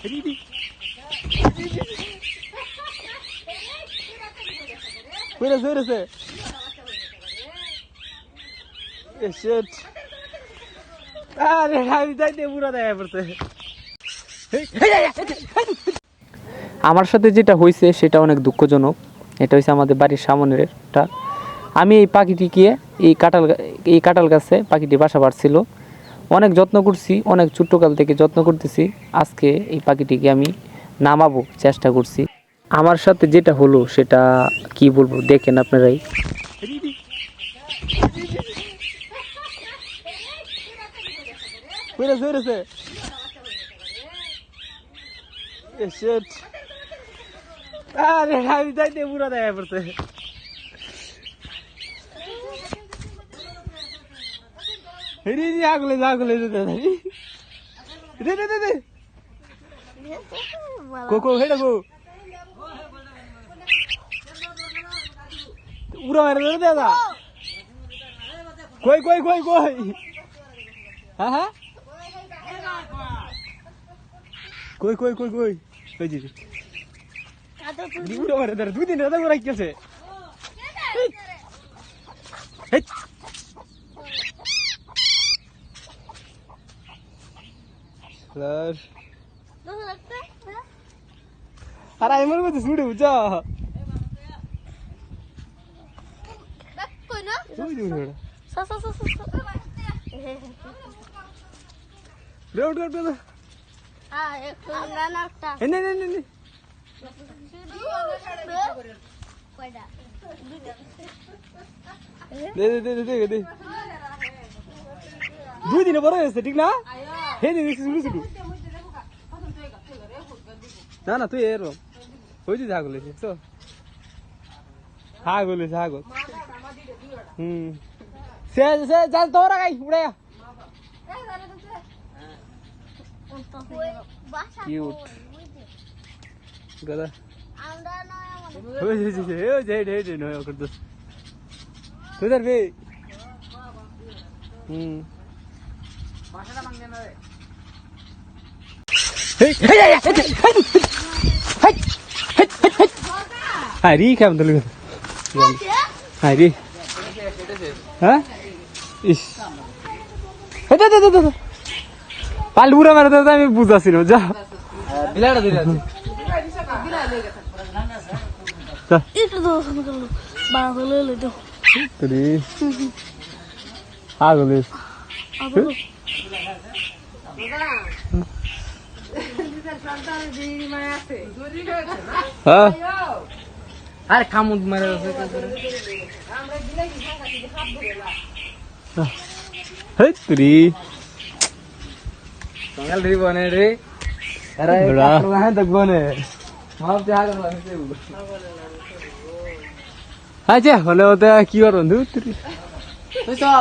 আমার সাথে যেটা হয়েছে সেটা অনেক দুঃখজনক। এটা হয়েছে আমাদের বাড়ির সামনের একটা। আমি এই পাখিটিকে এই কাঁঠাল এই কাঁঠাল গাছে পাখিটি বাসা বাড়ছিল। অনেক যত্ন করছি, অনেক ছোট্টকাল থেকে যত্ন করতেছি। আজকে এই পাখিটিকে আমি নামাবো, চেষ্টা করছি। আমার সাথে যেটা হলো সেটা কি বলব, দেখেন আপনারাই। দেখা হেরি জি আগলে আগলে দে দে দে দে দে কো কো, হেডা কো। পুরো মেরে দে দাদা। কই কই কই কই? হ্যাঁ হ্যাঁ? কই কই কই কই? কই জি পুরো মেরে দে দুই দিন রাতে করে রাখছে হেই স্যার আরে আমি মনে করছি ছুটে বুঝা তুই দূর হড়া রে উঠ উঠ উঠ এ নে নে নে নে না হে দিন শুরু শুরু না না তুই এরম ওই যে ছাগল এসে তো ছাগল এসে ছাগল হুম সে সে যাল তোরা গাই উড়ে কিউট গদা ওই যে যে ওই যে যে যে নয় করতে তুই ধরবি হুম হরি কেমন তুলি হরি হ্যাঁ? ইস। দে দে দে দে মারে দাদা আমি বুঝাছি না যা। বিলাটা দিলে তুই আগলে হ্যাঁ আরে কামুদ মারে হেই তুই সঙ্গাল রে বনে রে আরে বড়া। কাপড় গায়ে দেখ বনে মাপ যা গেল আমি আচ্ছা হলে ওটা কি কর বন্ধু তুই তুই তো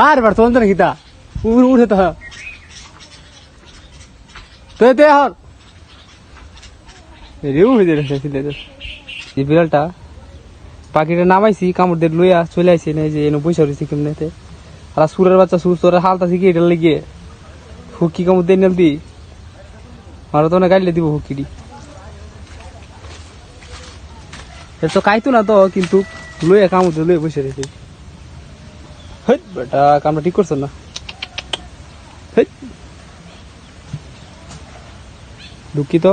আর বার তোল না কিতা উড় উঠে তো তো, তে, হর। রেউ হয়ে রেখেছিলে তো এই বিড়ালটা পাখিটা নামাইছি কামড় দিয়ে লইয়া চলে আইছি না যে এনে বৈশা রয়েছি কেমনেতে আর সুরের বাচ্চা, সুর তোরা হালতা শিখে এটা লেগে হুকি কামড় দিয়ে নেল দি। মারা তো না গাইলে দিব হুকিটি। তো কাইতো না তো, কিন্তু লইয়া কামড় দিয়ে লইয়া বসে রয়েছি। হেট বেটা কামটা ঠিক করছ না? হেট দুঃখিত।